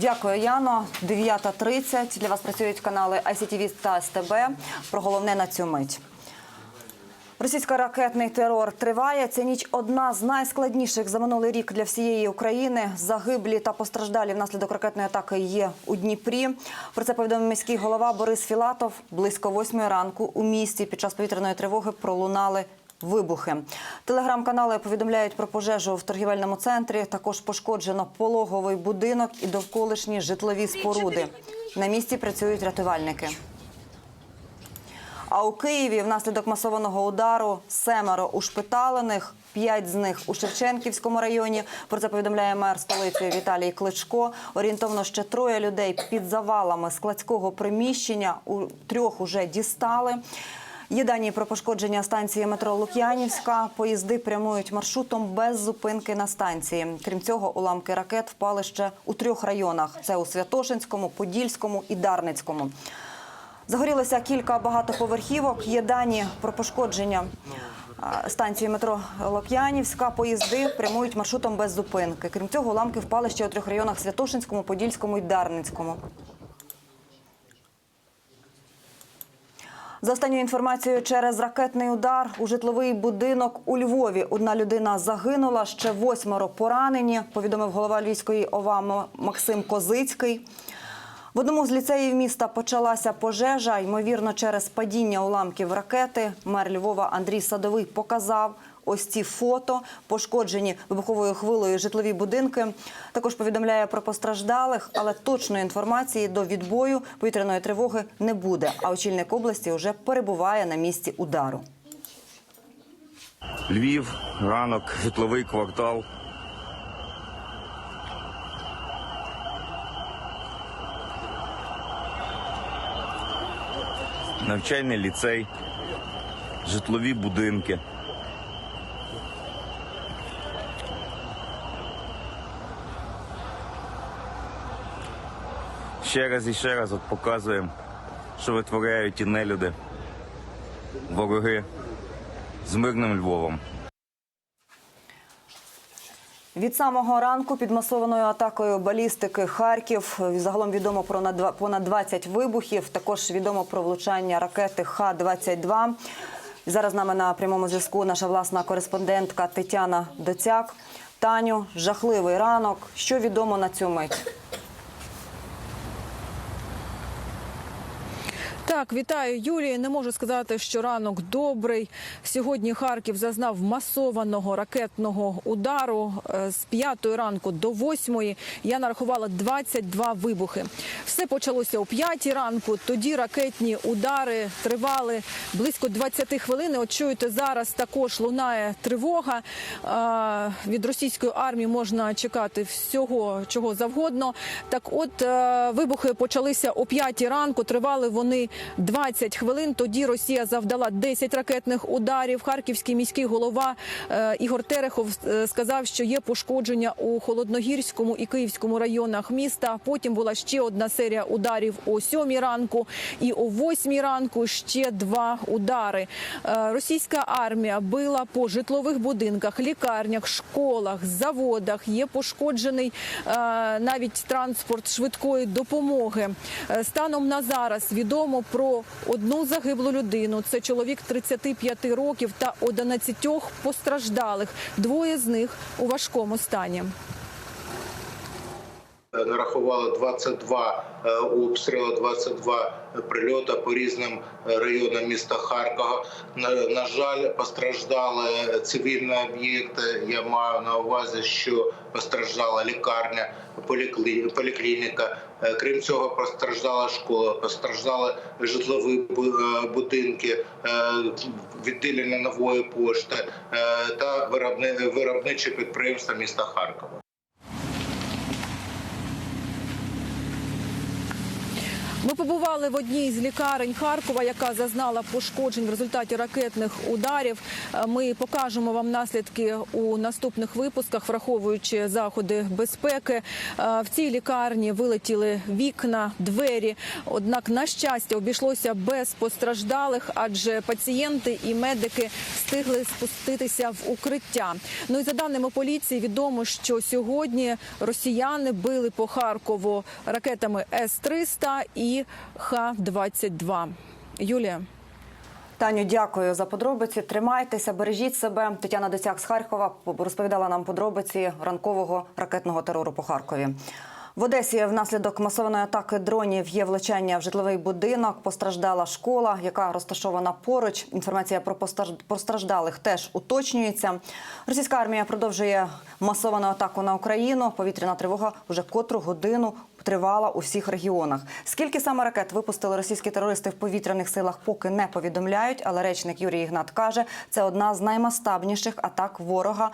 Дякую, Яно. 9.30. Для вас працюють канали ICTV та СТБ. Про головне на цю мить. Російсько-ракетний терор триває. Ця ніч одна з найскладніших за минулий рік для всієї України. Загиблі та постраждалі внаслідок ракетної атаки є у Дніпрі. Про це повідомив міський голова Борис Філатов. Близько восьмої ранку у місті під час повітряної тривоги пролунали вибухи. Телеграм-канали повідомляють про пожежу в торгівельному центрі. Також пошкоджено пологовий будинок і довколишні житлові споруди. На місці працюють рятувальники. А у Києві внаслідок масованого удару семеро ушпиталених, п'ять з них у Шевченківському районі. Про це повідомляє мер столиці Віталій Кличко. Орієнтовно ще троє людей під завалами складського приміщення. У трьох уже дістали. Є дані про пошкодження станції метро Лук'янівська. Поїзди прямують маршрутом без зупинки на станції. Крім цього, уламки ракет впали ще у трьох районах: це у Святошинському, Подільському і Дарницькому. Загорілося кілька багатоповерхівок. Є дані про пошкодження станції метро Лук'янівська. Поїзди прямують маршрутом без зупинки. Крім цього, уламки впали ще у трьох районах Святошинському, Подільському і Дарницькому. За останньою інформацією, через ракетний удар у житловий будинок у Львові одна людина загинула, ще восьмеро поранені. Повідомив голова Львівської ОВА Максим Козицький. В одному з ліцеїв міста почалася пожежа. Ймовірно, через падіння уламків ракети. Мер Львова Андрій Садовий показав ось ці фото, пошкоджені вибуховою хвилею житлові будинки. Також повідомляє про постраждалих, але точної інформації до відбою повітряної тривоги не буде. А очільник області вже перебуває на місці удару. Львів, ранок, житловий квартал. Навчальний ліцей, житлові будинки. Ще раз і ще раз от показуємо, що витворяють ті нелюди, вороги з мирним Львовом. Від самого ранку під масованою атакою балістики Харків загалом відомо про понад 20 вибухів. Також відомо про влучання ракети Х-22. Зараз з нами на прямому зв'язку наша власна кореспондентка Тетяна Доцяк. Таню, жахливий ранок. Що відомо на цю мить? Так, вітаю, Юлія. Не можу сказати, що ранок добрий. Сьогодні Харків зазнав масованого ракетного удару Е, з п'ятої ранку до восьмої. Я нарахувала 22 вибухи. Все почалося о п'ятій ранку. Тоді ракетні удари тривали близько 20 хвилин. От чуєте, зараз також лунає тривога. Е, Від російської армії можна чекати всього, чого завгодно. Так, от е, вибухи почалися о п'ятій ранку. Тривали вони 20 хвилин. Тоді Росія завдала 10 ракетних ударів. Харківський міський голова е, Ігор Терехов е, сказав, що є пошкодження у холодногірському і київському районах міста. Потім була ще одна серія ударів о сьомій ранку, і о восьмій ранку ще два удари. Е, Російська армія била по житлових будинках, лікарнях, школах, заводах. Є пошкоджений навіть транспорт швидкої допомоги. Станом на зараз відомо про одну загиблу людину. Це чоловік 35 років та 11 постраждалих. Двоє з них у важкому стані. Нарахували 22 е, обстріли, 22 прильоти по різним е, районам міста Харкова. На, жаль, постраждали цивільні об'єкти. Я маю на увазі, що постраждала лікарня, поліклі- поліклініка. Е, Крім цього, постраждала школа, постраждали житлові е, будинки, е, відділення нової пошти е, та виробни- виробничі підприємства міста Харкова. Побували в одній з лікарень Харкова, яка зазнала пошкоджень в результаті ракетних ударів. Е, Ми покажемо вам наслідки у наступних випусках, враховуючи заходи безпеки. Е, В цій лікарні вилетіли вікна, двері. Однак, на щастя, обійшлося без постраждалих, адже пацієнти і медики встигли спуститися в укриття. Ну і за даними поліції, відомо, що сьогодні росіяни били по Харкову ракетами С-300 і Х-22. Юлія. Таню, дякую за подробиці. Тримайтеся, бережіть себе. Тетяна Доцяк з Харкова розповідала нам подробиці ранкового ракетного терору по Харкові. В Одесі внаслідок масованої атаки дронів є влучання в житловий будинок. Постраждала школа, яка розташована поруч. Інформація про постраждалих теж уточнюється. Російська армія продовжує масовану атаку на Україну. Повітряна тривога вже котру годину тривала у всіх регіонах. Скільки саме ракет випустили російські терористи в повітряних силах, поки не повідомляють. Але речник Юрій Ігнат каже, це одна з наймасштабніших атак ворога.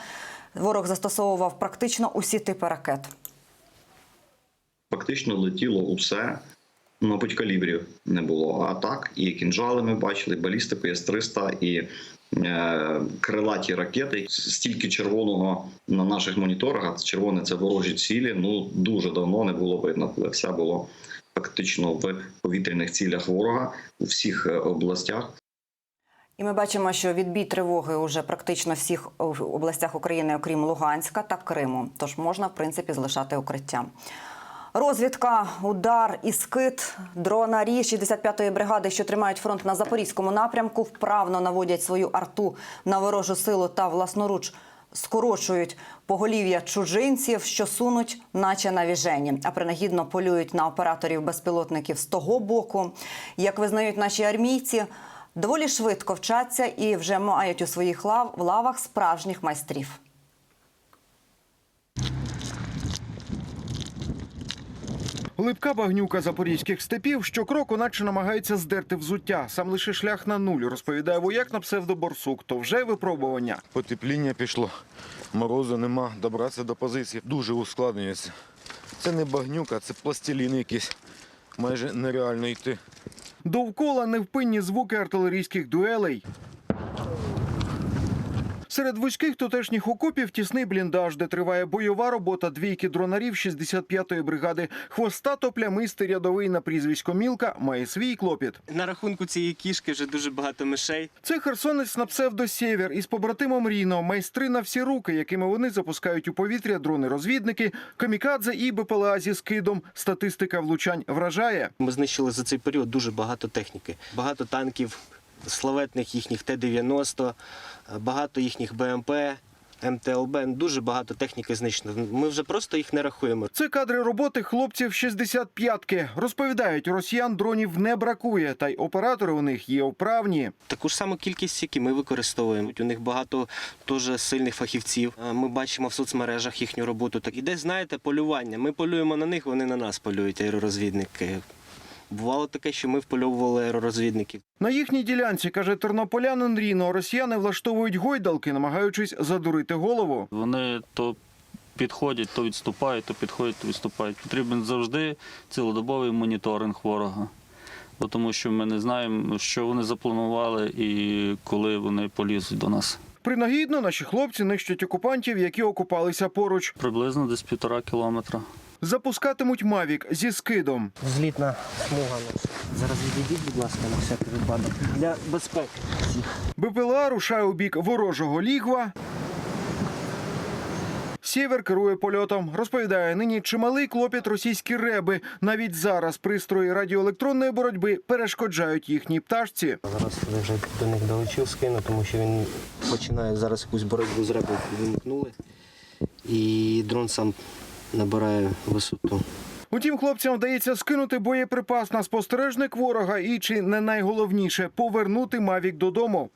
Ворог застосовував практично усі типи ракет. Фактично летіло усе. Мабуть, калібрів не було. А так, і кінжали ми бачили, і балістику С-300, і е, крилаті ракети. Стільки червоного на наших моніторах, червоне це ворожі цілі. Ну дуже давно не було видно, коли все було фактично в повітряних цілях ворога у всіх е, областях. І ми бачимо, що відбій тривоги уже практично всіх областях України, окрім Луганська та Криму. Тож можна, в принципі, залишати укриття. Розвідка, удар і скид дронарі 65-ї бригади, що тримають фронт на запорізькому напрямку, вправно наводять свою арту на ворожу силу та власноруч скорочують поголів'я чужинців, що сунуть, наче на віжені, а принагідно полюють на операторів безпілотників з того боку. Як визнають наші армійці, доволі швидко вчаться і вже мають у своїх лав лавах справжніх майстрів. Липка багнюка запорізьких степів щокроку наче намагається здерти взуття. Сам лише шлях на нуль, розповідає вояк на псевдоборсук. То вже випробування. Потепління пішло, морозу нема, добратися до позиції дуже ускладнюється. Це не багнюка, це пластилін якийсь. Майже нереально йти. Довкола невпинні звуки артилерійських дуелей. Серед вузьких тутешніх окопів тісний бліндаж, де триває бойова робота двійки дронарів 65-ї бригади. Хвостато плямистий рядовий на прізвисько Мілка має свій клопіт. На рахунку цієї кішки вже дуже багато мишей. Це херсонець на псевдо Сєвєр із побратимом Ріно, майстри на всі руки, якими вони запускають у повітря дрони-розвідники, камікадзе і БПЛА зі скидом. Статистика влучань вражає. Ми знищили за цей період дуже багато техніки, багато танків, славетних їхніх Т-90, багато їхніх БМП, МТЛБ. Дуже багато техніки знищено. Ми вже просто їх не рахуємо. Це кадри роботи хлопців 65-ки. Розповідають, росіян дронів не бракує, та й оператори у них є вправні. Таку ж саму кількість, які ми використовуємо. У них багато дуже сильних фахівців. Ми бачимо в соцмережах їхню роботу. Так і десь знаєте, полювання. Ми полюємо на них, вони на нас полюють, аеророзвідники. Бувало таке, що ми впольовували аеророзвідників. На їхній ділянці, каже тернополянин Ріно, росіяни влаштовують гойдалки, намагаючись задурити голову. Вони то підходять, то відступають, то підходять, то відступають. Потрібен завжди цілодобовий моніторинг ворога. Бо Тому що ми не знаємо, що вони запланували і коли вони полізуть до нас. Принагідно наші хлопці нищать окупантів, які окупалися поруч. Приблизно десь півтора кілометра. Запускатимуть Мавік зі скидом. Злітна смуга. Зараз відійдіть, будь ласка, на всякий випадок. Для безпеки. всіх. БПЛА рушає у бік ворожого лігва. Сєвер керує польотом. Розповідає, нині чималий клопіт російські реби. Навіть зараз пристрої радіоелектронної боротьби перешкоджають їхній пташці. Зараз я вже до них долечив скину, тому що він починає зараз якусь боротьбу з ребою вимкнули. І дрон сам набирає висоту. Утім, хлопцям вдається скинути боєприпас на спостережник ворога і чи не найголовніше повернути Мавік додому.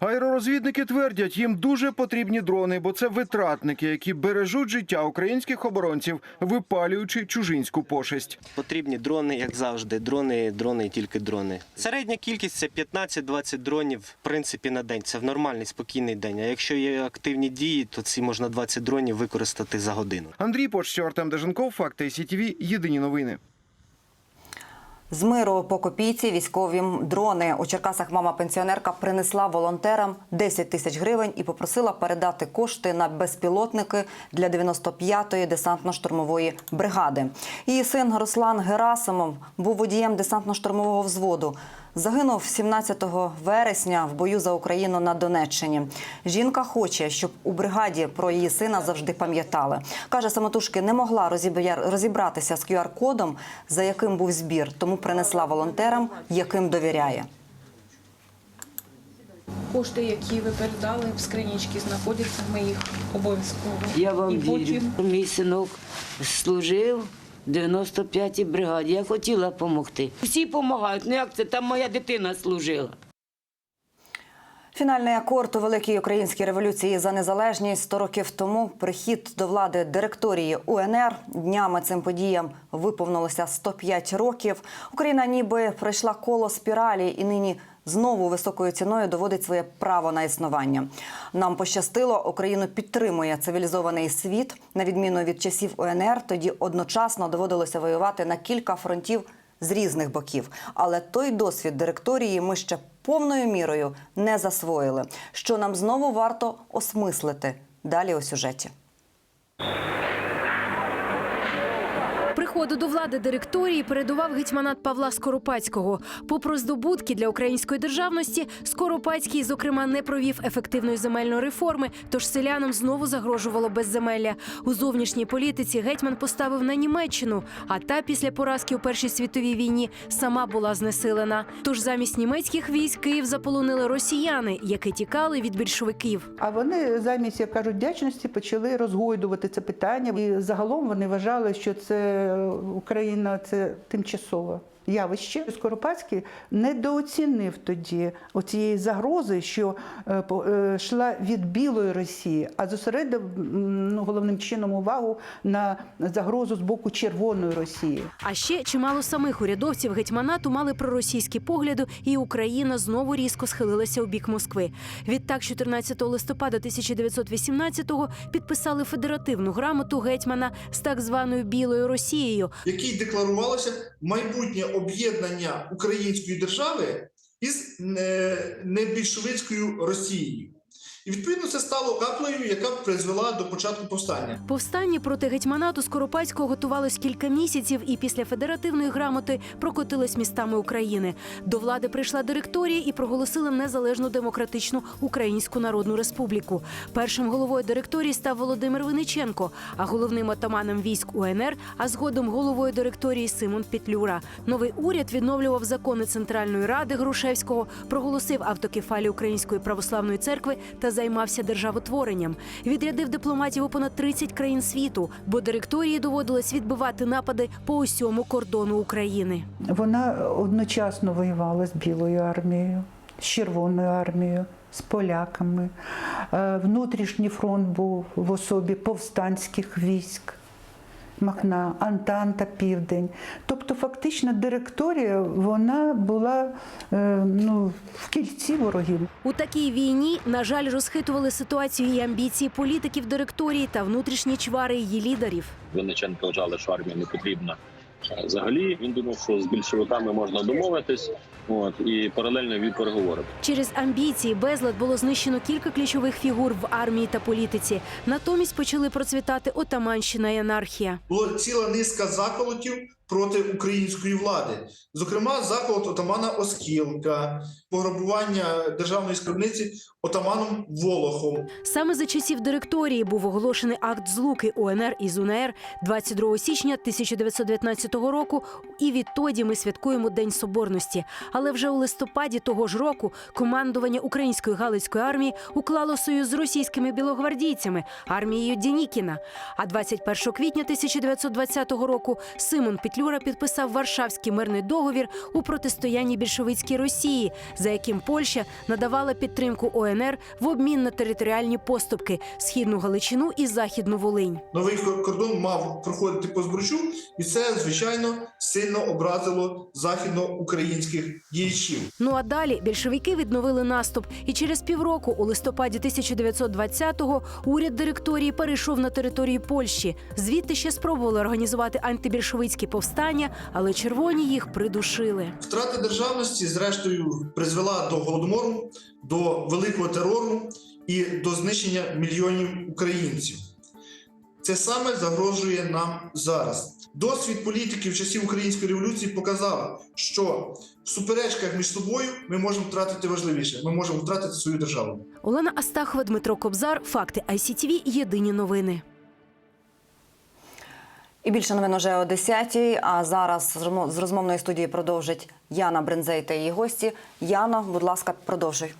Аеророзвідники твердять, їм дуже потрібні дрони, бо це витратники, які бережуть життя українських оборонців, випалюючи чужинську пошесть. Потрібні дрони, як завжди. Дрони, дрони і тільки дрони. Середня кількість це 15-20 дронів, в принципі, на день. Це в нормальний, спокійний день. А якщо є активні дії, то ці можна 20 дронів використати за годину. Андрій Почтів, Артем Деженков, Факти СІТВ, Єдині новини. З миру по копійці військові дрони. У Черкасах мама пенсіонерка принесла волонтерам 10 тисяч гривень і попросила передати кошти на безпілотники для 95-ї десантно-штурмової бригади. Її син Руслан Герасимов був водієм десантно-штурмового взводу. Загинув 17 вересня в бою за Україну на Донеччині. Жінка хоче, щоб у бригаді про її сина завжди пам'ятали. Каже, самотужки не могла розібратися з QR-кодом, за яким був збір, тому принесла волонтерам, яким довіряє. Кошти, які ви передали в скринічки, знаходяться. Ми їх обов'язково. Я вам і вірю. Мій синок служив 95-й бригаді. Я хотіла допомогти. Всі допомагають. Ну як це? Там моя дитина служила. Фінальний акорд у великій українській революції за незалежність 100 років тому прихід до влади директорії УНР. Днями цим подіям виповнилося 105 років. Україна ніби пройшла коло спіралі і нині знову високою ціною доводить своє право на існування. Нам пощастило, Україну підтримує цивілізований світ. На відміну від часів УНР, тоді одночасно доводилося воювати на кілька фронтів з різних боків. Але той досвід директорії ми ще повною мірою не засвоїли, що нам знову варто осмислити далі у сюжеті. Приходу до влади директорії передував гетьманат Павла Скоропадського. Попри здобутки для української державності, Скоропадський, зокрема, не провів ефективної земельної реформи, тож селянам знову загрожувало безземелля. У зовнішній політиці гетьман поставив на Німеччину, а та після поразки у Першій світовій війні сама була знесилена. Тож замість німецьких військ Київ заполонили росіяни, які тікали від більшовиків. А вони замість, як кажуть, вдячності почали розгойдувати це питання. І загалом вони вважали, що це Україна це тимчасове явище. Скоропадський недооцінив тоді оцієї загрози, що е, е, йшла від білої Росії, а зосередив ну, головним чином увагу на загрозу з боку червоної Росії. А ще чимало самих урядовців гетьманату мали проросійські погляди, і Україна знову різко схилилася у бік Москви. Відтак, 14 листопада 1918-го підписали федеративну грамоту гетьмана з так званою білою Росією. якій декларувалося майбутнє об'єднання української держави із е, небільшовицькою Росією. І відповідно це стало каплею, яка призвела до початку повстання. Повстання проти гетьманату Скоропадського готувалось кілька місяців, і після федеративної грамоти прокотились містами України. До влади прийшла директорія і проголосила незалежну демократичну Українську Народну Республіку. Першим головою директорії став Володимир Винниченко, а головним отаманом військ УНР, а згодом головою директорії Симон Петлюра. Новий уряд відновлював закони Центральної ради Грушевського, проголосив автокефалію Української православної церкви та займався державотворенням. Відрядив дипломатів у понад 30 країн світу, бо директорії доводилось відбивати напади по усьому кордону України. Вона одночасно воювала з Білою армією, з Червоною армією, з поляками. Е, Внутрішній фронт був в особі повстанських військ. Махна, Антанта, Південь. Тобто, фактично, директорія вона була е, ну, в кільці ворогів. У такій війні, на жаль, розхитували ситуацію і амбіції політиків директорії та внутрішні чвари її лідерів. Винниченко вважали, що армія не потрібна. Взагалі він думав, що з більшовиками можна домовитись, от і паралельно від переговори. Через амбіції безлад було знищено кілька ключових фігур в армії та політиці. Натомість почали процвітати отаманщина і анархія. Була ціла низка заколотів проти української влади. Зокрема, заколот отамана Оскілка, пограбування державної скарбниці отаманом Волохом. Саме за часів директорії був оголошений акт злуки УНР із УНР 22 січня 1919 року. І відтоді ми святкуємо День Соборності. Але вже у листопаді того ж року командування української галицької армії уклало союз з російськими білогвардійцями армією Дєнікіна. А 21 квітня 1920 року Симон Петлюра Петлюра підписав Варшавський мирний договір у протистоянні більшовицькій Росії, за яким Польща надавала підтримку ОНР в обмін на територіальні поступки східну Галичину і західну Волинь. Новий кор- кордон мав проходити по збручу, і це звичайно сильно образило західноукраїнських діячів. Ну а далі більшовики відновили наступ, і через півроку, у листопаді 1920-го, уряд директорії перейшов на територію Польщі. Звідти ще спробували організувати антибільшовицькі повстання, але червоні їх придушили. Втрата державності, зрештою, призвела до голодомору, до великого терору і до знищення мільйонів українців. Це саме загрожує нам зараз. Досвід політиків часів української революції показав, що в суперечках між собою ми можемо втратити важливіше. Ми можемо втратити свою державу. Олена Астахова, Дмитро Кобзар. Факти ICTV. Єдині новини. І більше новин уже о 10-й, А зараз з розмовної студії продовжить Яна Брензей та її гості. Яно, будь ласка, продовжуй.